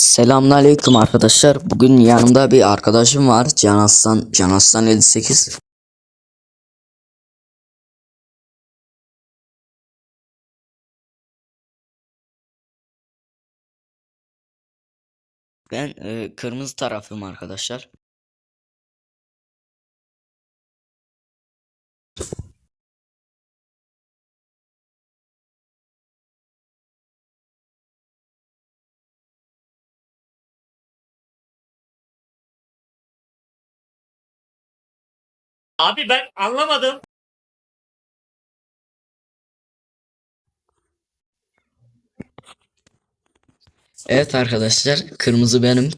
Selamünaleyküm arkadaşlar. Bugün yanımda bir arkadaşım var. Can Aslan, Can Aslan 58. Ben e, kırmızı tarafım arkadaşlar. Abi ben anlamadım. Evet arkadaşlar, kırmızı benim.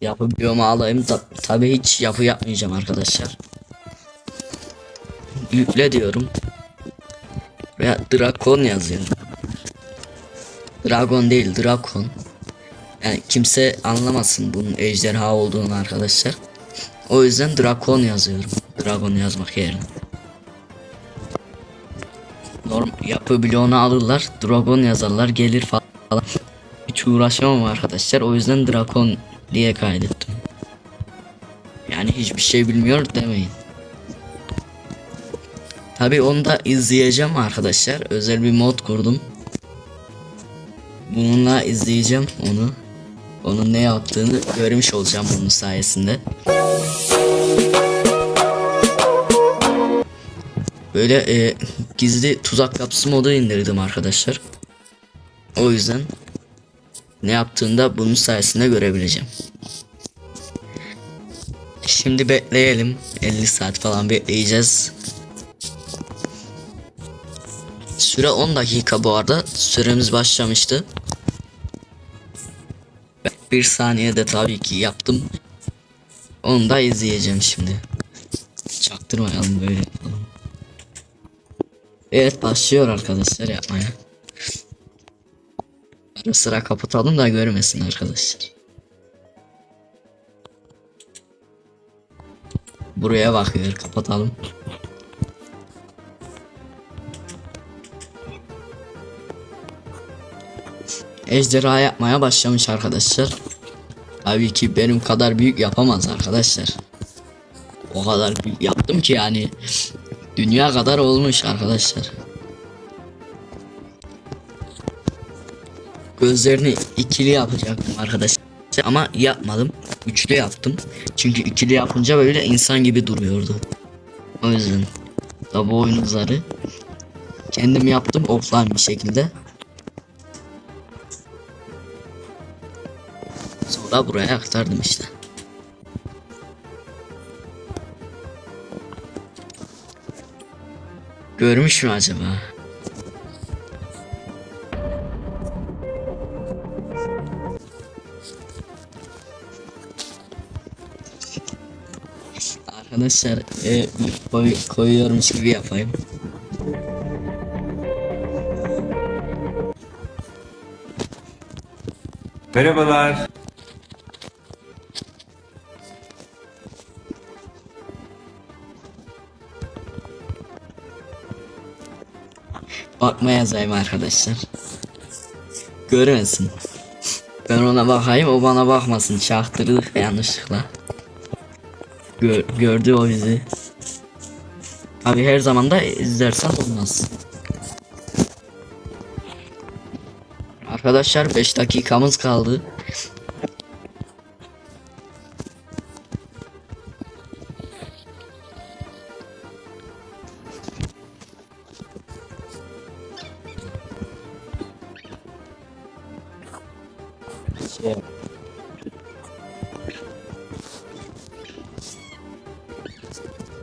Yapı biyomu alayım. Ta tabii hiç yapı yapmayacağım arkadaşlar. Yükle diyorum. Veya Drakon yazıyorum. Dragon değil, Drakon. Yani kimse anlamasın bunun ejderha olduğunu arkadaşlar. O yüzden Drakon yazıyorum. Dragon yazmak yerine. Norm yapı bloğunu alırlar, Dragon yazarlar, gelir falan. Hiç uğraşamam arkadaşlar. O yüzden Drakon diye kaydettim. Yani hiçbir şey bilmiyor demeyin. Tabi onu da izleyeceğim arkadaşlar. Özel bir mod kurdum. Bununla izleyeceğim onu. Onun ne yaptığını görmüş olacağım bunun sayesinde. Böyle e, gizli tuzak kapısı modu indirdim arkadaşlar. O yüzden ne yaptığını da bunun sayesinde görebileceğim. Şimdi bekleyelim. 50 saat falan bekleyeceğiz. Süre 10 dakika bu arada. Süremiz başlamıştı. Bir saniyede tabii ki yaptım. Onu da izleyeceğim şimdi. Çaktırmayalım böyle. Evet başlıyor arkadaşlar yapmaya. Ara sıra kapatalım da görmesin arkadaşlar. Buraya bakıyor kapatalım. Ejderha yapmaya başlamış arkadaşlar. Tabii ki benim kadar büyük yapamaz arkadaşlar. O kadar büyük yaptım ki yani dünya kadar olmuş arkadaşlar. Gözlerini ikili yapacaktım arkadaşlar ama yapmadım. Üçlü yaptım. Çünkü ikili yapınca böyle insan gibi duruyordu. O yüzden da bu oyun zarı kendim yaptım offline bir şekilde. Sonra buraya aktardım işte. Görmüş mü acaba? Arkadaşlar e, koy, koyuyormuş gibi yapayım. Merhabalar. Bakma yazayım arkadaşlar. Görmesin. Ben ona bakayım o bana bakmasın. Çaktırdık yanlışlıkla. Gör, gördü o bizi. Abi her zaman da izlersen olmaz. Arkadaşlar 5 dakikamız kaldı.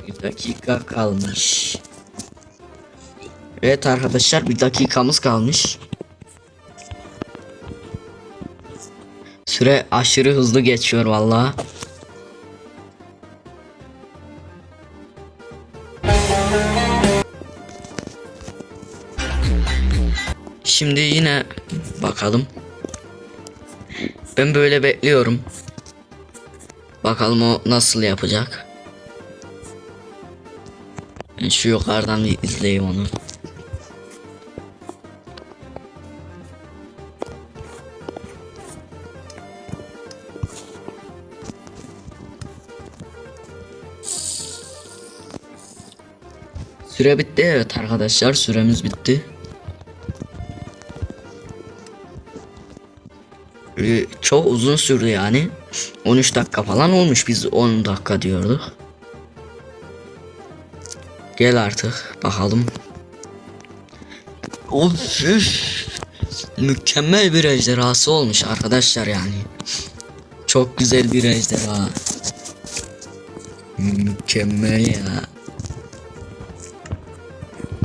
Bir dakika kalmış. Evet arkadaşlar bir dakikamız kalmış. Süre aşırı hızlı geçiyor vallahi. Şimdi yine bakalım. Ben böyle bekliyorum. Bakalım o nasıl yapacak. Şu yukarıdan bir izleyeyim onu. Süre bitti evet arkadaşlar süremiz bitti. Ee, çok uzun sürdü yani. 13 dakika falan olmuş. Biz 10 dakika diyorduk. Gel artık bakalım. Of üf. Mükemmel bir ejderhası olmuş arkadaşlar yani. Çok güzel bir ejderha. Mükemmel ya.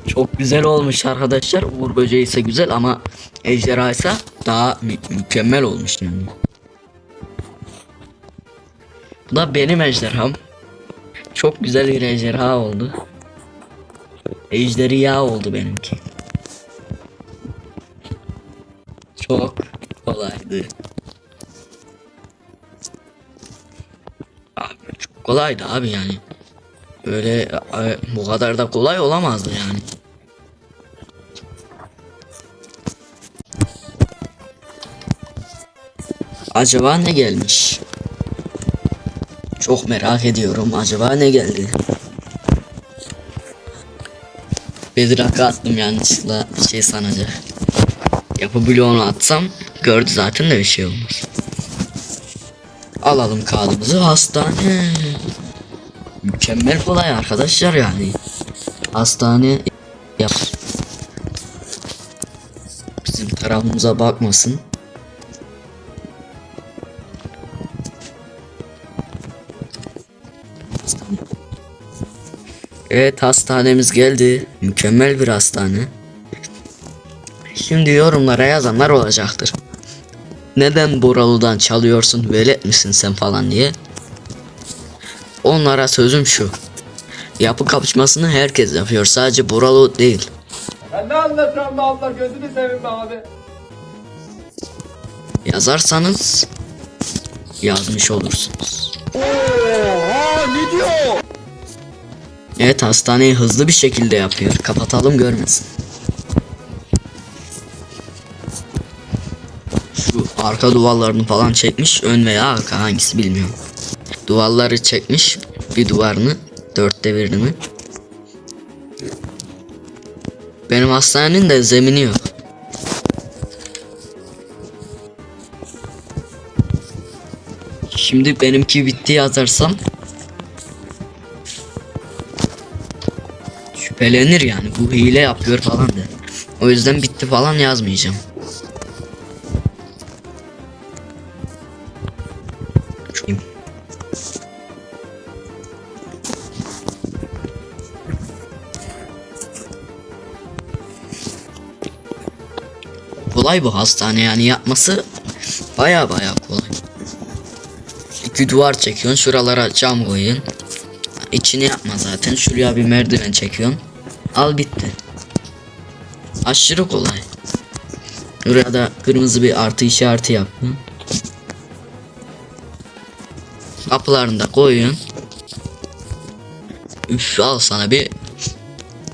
Çok güzel olmuş arkadaşlar. Uğur böceği ise güzel ama ejderha ise daha mü- mükemmel olmuş yani. Bu da benim ejderham. Çok güzel bir ejderha oldu. Ejderha oldu benimki. Çok kolaydı. Abi çok kolaydı abi yani. Böyle e, bu kadar da kolay olamazdı yani. Acaba ne gelmiş? Çok merak ediyorum. Acaba ne geldi? Bedrock'a attım yanlışlıkla şey sanacak. Yapı bloğunu atsam gördü zaten de bir şey olmaz. Alalım kağıdımızı hastane. Mükemmel kolay arkadaşlar yani. Hastane yap. Bizim tarafımıza bakmasın. Hastane. Evet hastanemiz geldi. Mükemmel bir hastane. Şimdi yorumlara yazanlar olacaktır. Neden Boralı'dan çalıyorsun velet misin sen falan diye. Onlara sözüm şu. Yapı kapışmasını herkes yapıyor. Sadece Boralı değil. Ben ne anlatıyorum be abla gözünü seveyim be abi. Yazarsanız yazmış olursunuz. Oha ne diyor? Evet hastaneyi hızlı bir şekilde yapıyor. Kapatalım görmesin. Şu arka duvarlarını falan çekmiş. Ön veya arka hangisi bilmiyorum. Duvarları çekmiş. Bir duvarını. Dörtte birini mi? Benim hastanenin de zemini yok. Şimdi benimki bitti yazarsam şüphelenir yani bu hile yapıyor falan der. O yüzden bitti falan yazmayacağım. Kolay bu hastane yani yapması baya baya kolay. İki duvar çekiyorsun şuralara cam koyuyorsun. İçini yapma zaten. Şuraya bir merdiven çekiyorsun. Al bitti. Aşırı kolay. Buraya da kırmızı bir artı işareti yaptım. Kapılarını da koyuyorsun. Üf al sana bir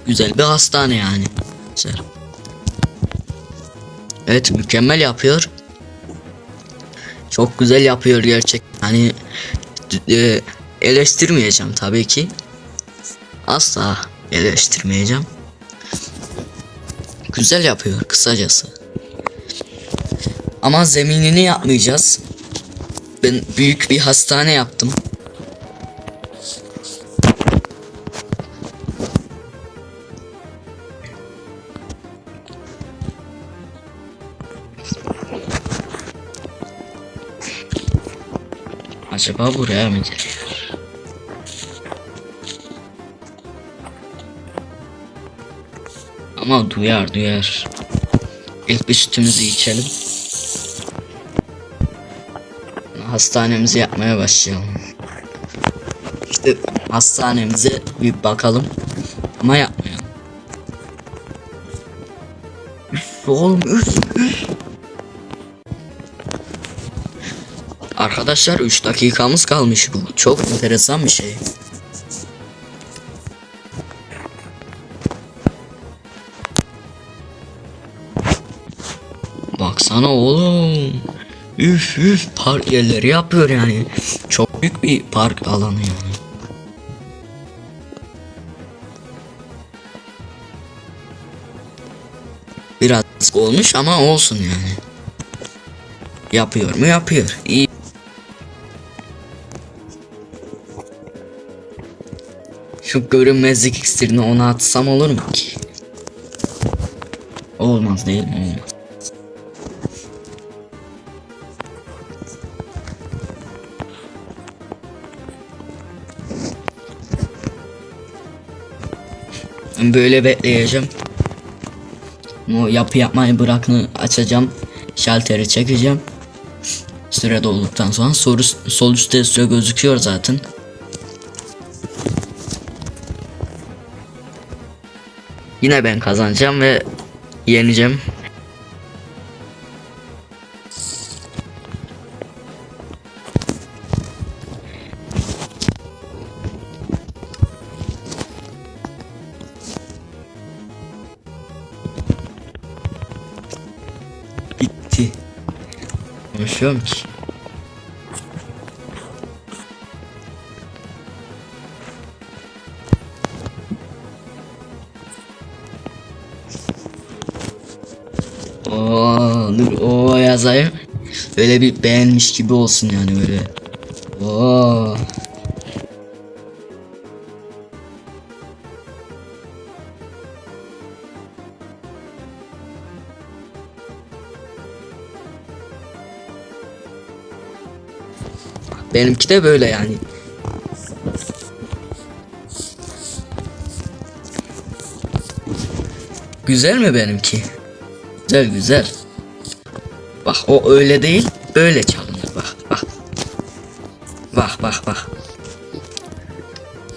güzel bir hastane yani. Güzel. Evet mükemmel yapıyor. Çok güzel yapıyor gerçek. Hani e, eleştirmeyeceğim tabii ki. Asla eleştirmeyeceğim. Güzel yapıyor kısacası. Ama zeminini yapmayacağız. Ben büyük bir hastane yaptım. Acaba buraya mı geliyor? Ama duyar duyar. İlk bir sütümüzü içelim. Hastanemizi yapmaya başlayalım. İşte hastanemize bir bakalım. Ama yapmayalım. Üf, oğlum üf, üf. Arkadaşlar 3 dakikamız kalmış bu. Çok enteresan bir şey. Baksana oğlum. Üf üf park yerleri yapıyor yani. Çok büyük bir park alanı yani. biraz olmuş ama olsun yani. Yapıyor mu yapıyor. İyi. Şu görünmezlik iksirini ona atsam olur mu ki? Olmaz değil mi? Olmaz. Böyle bekleyeceğim. O yapı yapmayı bırakını açacağım. Şalteri çekeceğim. Süre dolduktan sonra soru, sol üstte süre gözüküyor zaten. Yine ben kazanacağım ve yeneceğim. Konuşuyorum. Oo, dur o yazayım. Böyle bir beğenmiş gibi olsun yani böyle. Oo. Benimki de böyle yani. Güzel mi benimki? Güzel güzel. Bak o öyle değil, böyle çalınır bak bak. Bak bak bak.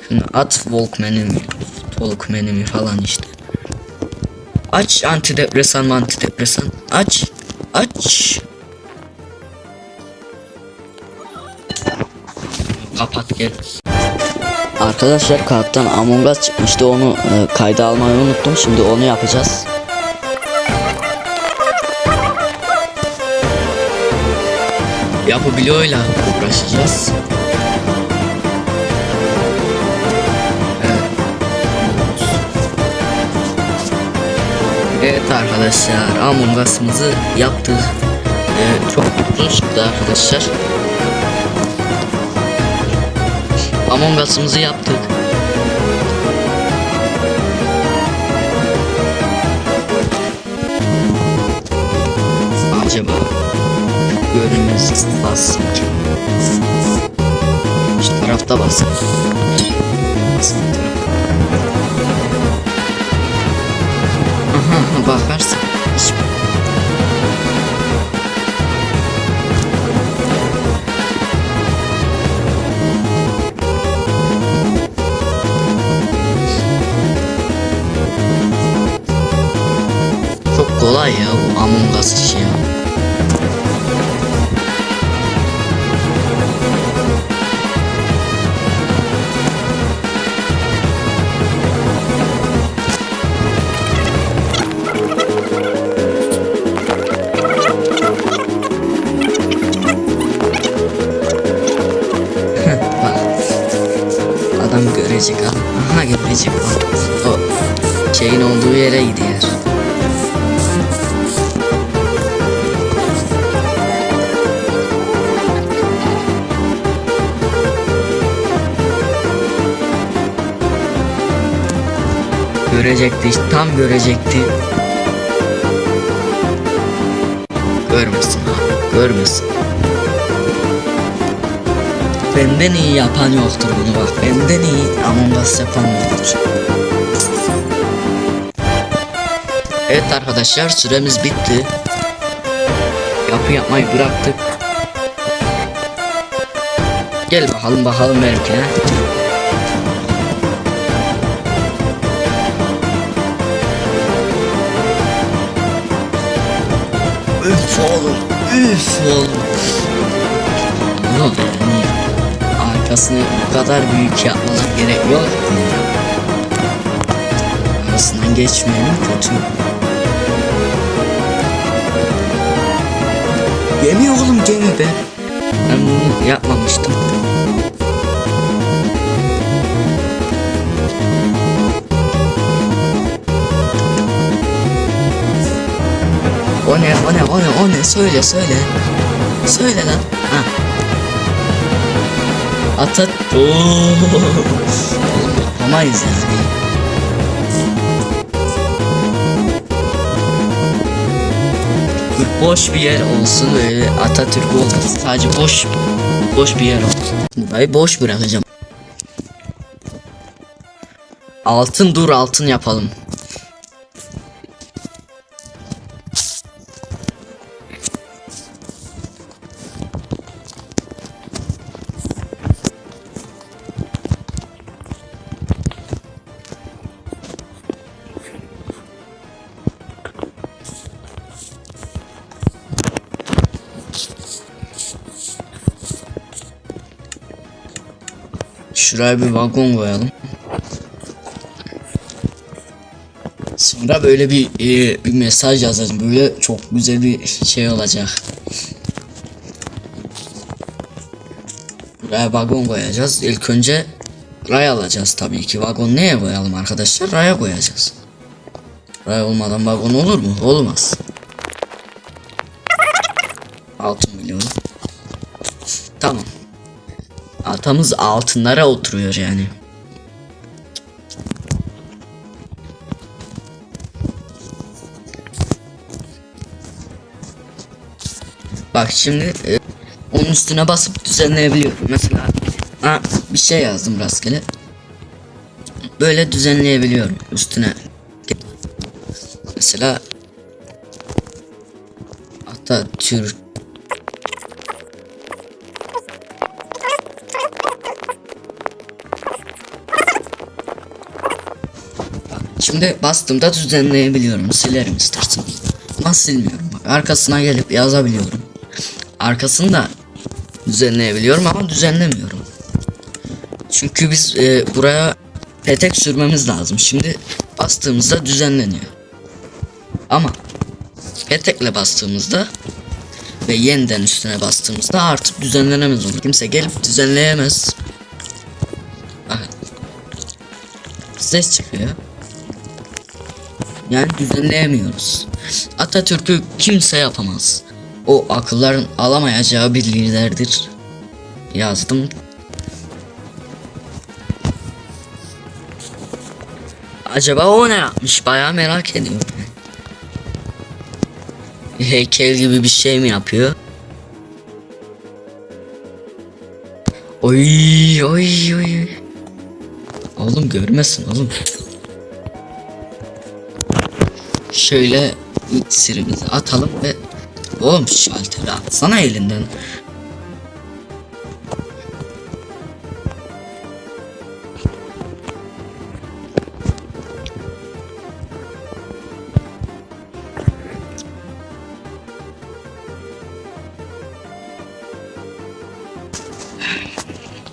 Şunu at Walkman'i mi, Walkman'i mi falan işte. Aç antidepresan antidepresan. Aç. Aç. Kapat gel. Arkadaşlar karttan Among Us çıkmıştı onu e, kayda almayı unuttum şimdi onu yapacağız. Yapı bloğuyla uğraşacağız. Evet. Arkadaşlar Among Us'ımızı yaptık. Ee, çok uzun çıktı arkadaşlar. Among Us'ımızı yaptık. Acaba görünmez ki. Şu tarafta taraf. Aha bakarsın. Görecekti tam görecekti. Görmesin abi görmesin. Benden iyi yapan yoktur bunu bak. Benden iyi Among Us yapan yoktur. Evet arkadaşlar süremiz bitti. Yapı yapmayı bıraktık. Gel bakalım bakalım benimkine. Üf oğlum, üf oğlum. Ne oldu yani? Arkasını bu kadar büyük yapmalar gerek yok. Arasından geçmeyelim kötü. Gemi oğlum gemi be. Ben bunu yapmamıştım. O ne o ne o ne o ne söyle söyle. Söyle lan. Ha. Atat. Oo. Oğlum yapamayız yani. boş bir yer olsun böyle Atatürk olmasın sadece boş boş bir yer olsun burayı boş bırakacağım altın dur altın yapalım Şuraya bir vagon koyalım. Sonra böyle bir e, bir mesaj yazacağım. Böyle çok güzel bir şey olacak. Buraya vagon koyacağız. İlk önce ray alacağız tabii ki. Vagon neye koyalım arkadaşlar? Raya koyacağız. Ray olmadan vagon olur mu? Olmaz. Atamız altınlara oturuyor yani. Bak şimdi e, onun üstüne basıp düzenleyebiliyorum. Mesela ha, bir şey yazdım rastgele. Böyle düzenleyebiliyorum üstüne. Mesela Atatürk Şimdi bastığımda düzenleyebiliyorum. Silerim istersen. Ama silmiyorum. Bak arkasına gelip yazabiliyorum. Arkasını da düzenleyebiliyorum ama düzenlemiyorum. Çünkü biz e, buraya petek sürmemiz lazım. Şimdi bastığımızda düzenleniyor. Ama petekle bastığımızda ve yeniden üstüne bastığımızda artık düzenlenemez olur. Kimse gelip düzenleyemez. Bakın. Ses çıkıyor. Yani düzenleyemiyoruz. Atatürk'ü kimse yapamaz. O akılların alamayacağı bir liderdir. Yazdım. Acaba o ne yapmış? Bayağı merak ediyorum. Heykel gibi bir şey mi yapıyor? Oy oy oy. Oğlum görmesin oğlum. Şöyle iksirimizi atalım ve Oğlum şalteri atsana elinden.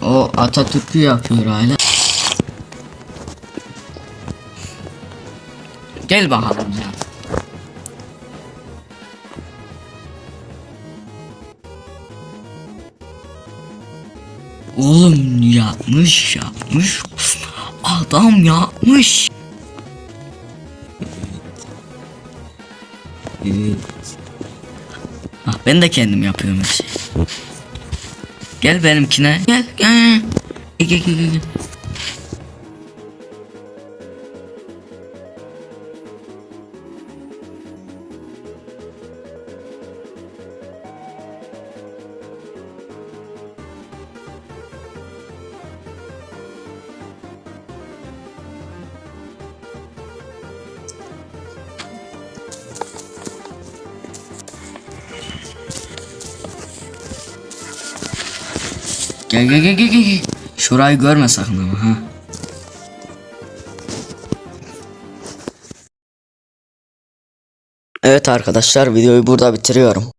O Atatürk'ü yapıyor hala. Gel bakalım ya. Oğlum yapmış yapmış. Adam yapmış. Ee, ah, ben de kendim yapıyorum her şeyi. Gel benimkine. Gel gel. Gel gel gel. gel. Gel gel gel gel gel. Şurayı görme sakın ama ha. Evet arkadaşlar videoyu burada bitiriyorum.